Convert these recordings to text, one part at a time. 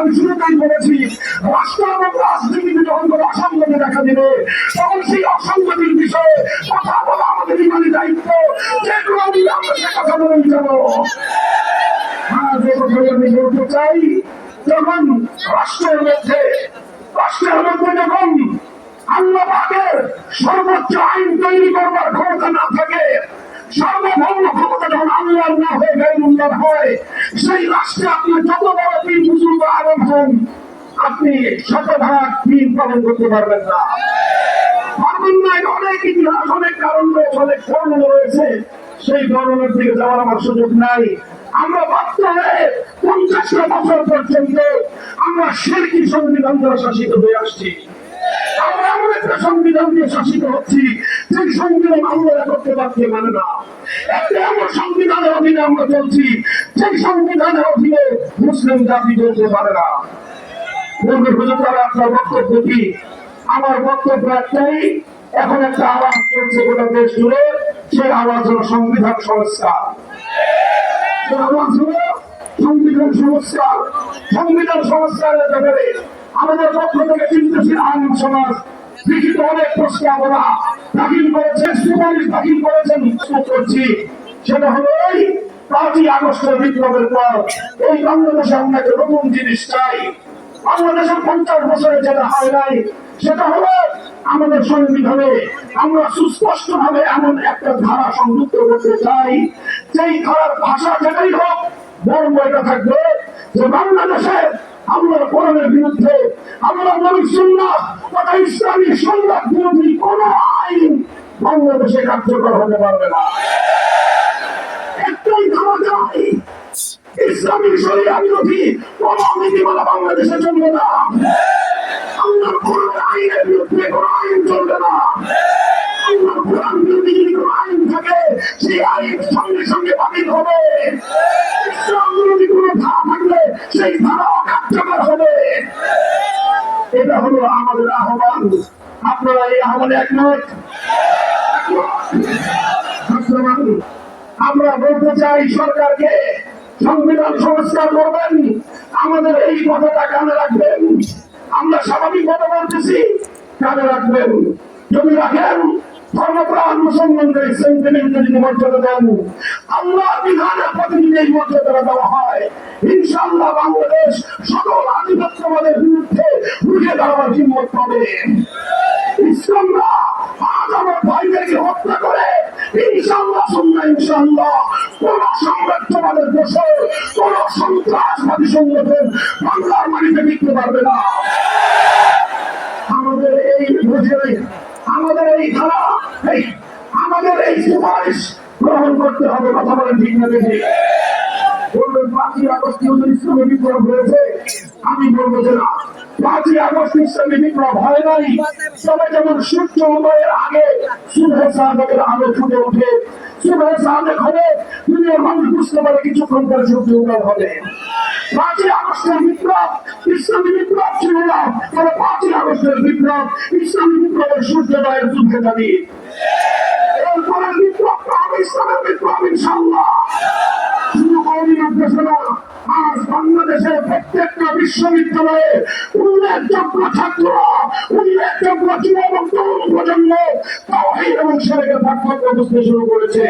আমি শুরুতেই বলেছি রাষ্ট্র এবং রাজনীতিতে যখন কোনো অসঙ্গতি দেখা দিবে, তখন সেই অসঙ্গতির বিষয়ে কথা বলা আমাদের ইমানি দায়িত্ব। যেগুলো আমি আমরা কথা বলে যাব আজ এ কথাই আমি বলতে চাই, যখন রাষ্ট্রের মধ্যে রাষ্ট্রের মধ্যে যখন আল্লাহ সর্বোচ্চ আইন তৈরি করবার ক্ষমতা না থাকে সার্বভৌম ক্ষমতা যখন আল্লাহ না হয়ে গাইমুল্লাহ হয়, সেই রাষ্ট্রে আপনি যত বড় পীর বুজুর্গ আলম হন, আপনি শতভাগ পীর পালন করতে পারবেন না। পারবেন না অনেক ইতিহাস, অনেক কারণ রয়েছে, অনেক বর্ণনা রয়েছে। সেই বর্ণনার দিকে যাওয়ার আমার সুযোগ নাই। আমরা বাধ্য হয়ে পঞ্চাশটা বছর পর্যন্ত আমরা শেরকি সংবিধান দ্বারা শাসিত হয়ে আসছি। আমরা একটা সংবিধান দিয়ে হচ্ছি। সংবিধান মানে না। একটা আমরা পারে না। বক্তব্য কি? আমার বক্তব্য একটাই, এখন একটা আওয়াজ চলছে গোটা দেশ জুড়ে, সেই আওয়াজ হলো সংবিধান সংস্কার। আওয়াজ হলো সংবিধান সংস্কার সংবিধান সংস্কারের ব্যাপারে আমাদের পক্ষ থেকে চিন্তাশীল আইন সমাজ, লিখিত অনেক প্রস্তাবনা দাখিল করেছে সুপারিশ দাখিল করেছেন করছি। সেটা হলো এই পাঁচই আগস্টের বিপ্লবের পর এই বাংলাদেশে আমরা একটা নতুন জিনিস চাই। বাংলাদেশের পঞ্চাশ বছরে যেটা হয় নাই, সেটা হলো আমাদের সংবিধানে আমরা সুস্পষ্ট ভাবে এমন একটা ধারা সংযুক্ত করতে চাই, যেই ধারার ভাষা যেটাই হোক এটা থাকবে যে বাংলাদেশে আমরা কোরআনের বিরুদ্ধে, আমরা নবী সুন্নাহ কোন আইন বাংলাদেশে কার্যকর হতে পারবে না। একটাই ধারা চাই, ইসলামী শরিয়া বিরোধী কোন নীতিমালা বাংলাদেশে চলবে না। আইনের বিরুদ্ধে কোন আইন চলবে না। যদি কোন আইন থাকে সেই আইন সঙ্গে সঙ্গে বাতিল হবে ইসলাম কোন ধারা থাকলে সেই ধারা অকার্যকর হবে এটা হলো আমাদের আহ্বান আপনারা এই আহ্বানে একমত? আমরা বলতে চাই সরকারকে সংবিধান সংস্কার করবেন আমাদের এই কথাটা কানে রাখবেন আমরা স্বাভাবিক কথা বলতেছি, কানে রাখবেন যদি রাখেন ধর্মপ্রাণ মুসলমানদের সেন্টিমেন্টে যদি মর্যাদা দেন আল্লাহ বিধানের দেওয়া হয়, ইনশাআল্লাহ বাংলাদেশ সকল আধিপত্যবাদের বিরুদ্ধে রুখে দাঁড়াবার হিম্মত পাবে। ইসলামরা আজ আমার ভাইদেরকে হত্যা করে, ইনশাআল্লাহ সুন্না ইনশাআল্লাহ। কোন সাম্রাজ্যবাদের দেশে কোন সন্ত্রাসবাদী সংগঠন বাংলার পারবে না। আমাদের এই বুঝে আমাদের এই এই আমাদের এই সুপারিশ গ্রহণ করতে হবে, কথা বলেন ঠিক না দেখি বলবেন, পাঁচই আগস্ট ইহুদুল ইসলামী বিপ্লব হয়েছে। আমি বলব যে না, পাঁচই আগস্ট ইসলামী বিপ্লব হয় নাই। তবে যেমন সূর্য উদয়ের আগে সুবহে সাহায্যের আলো ফুটে ওঠে সুবহে সাহায্য হবে দুনিয়ার মানুষ বুঝতে পারে কিছুক্ষণ পরে সূর্য উদয় হবে। পাঁচই আগস্টের বিপ্লব, ইসলামী বিপ্লব ছিল না। তবে পাঁচই আগস্টের বিপ্লব, ইসলামী বিপ্লবের সূর্যোদয়ের যুদ্ধে এরপরে ইনশাল্লাহ শুধু কৌমি আজ বাংলাদেশের প্রত্যেকটা বিশ্ববিদ্যালয়ে উল্লেখযোগ্য ছাত্র উল্লেখযোগ্য যুব এবং তরুণ প্রজন্ম তাওহীদ এবং সেরেকের পাঠ্যক্রম বুঝতে শুরু করেছে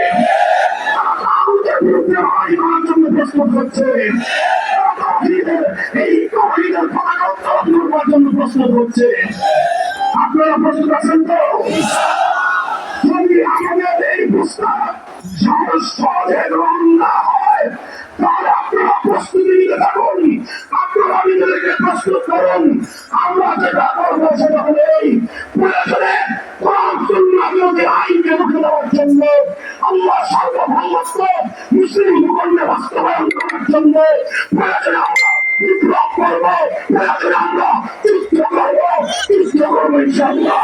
বিরুদ্ধে লড়াই করার জন্য প্রস্তুত হচ্ছে এই তাওহীদের পতাকা উত্তোলন করবার জন্য প্রস্তুত হচ্ছে আপনারা প্রস্তুত আছেন তো? যদি আমাদের এই প্রস্তাব গ্রহণ না হয় তাহলে আপনারা প্রস্তুতি নিতে থাকুন। আপনারা নিজেদেরকে প্রস্তুত করুন। আমরা যেটা করব সেটা হলো এই। প্রয়োজনে বিরোধী আইনকে রুখে দেওয়ার জন্য, আল্লাহ সার্বভৌমত্ব, মুসলিম ভূখণ্ডে বাস্তবায়ন করার জন্য প্রয়োজনে আমরা বিপ্লব করব। প্রয়োজনে আমরা যুদ্ধ করব। যুদ্ধ করব ইনশাল্লাহ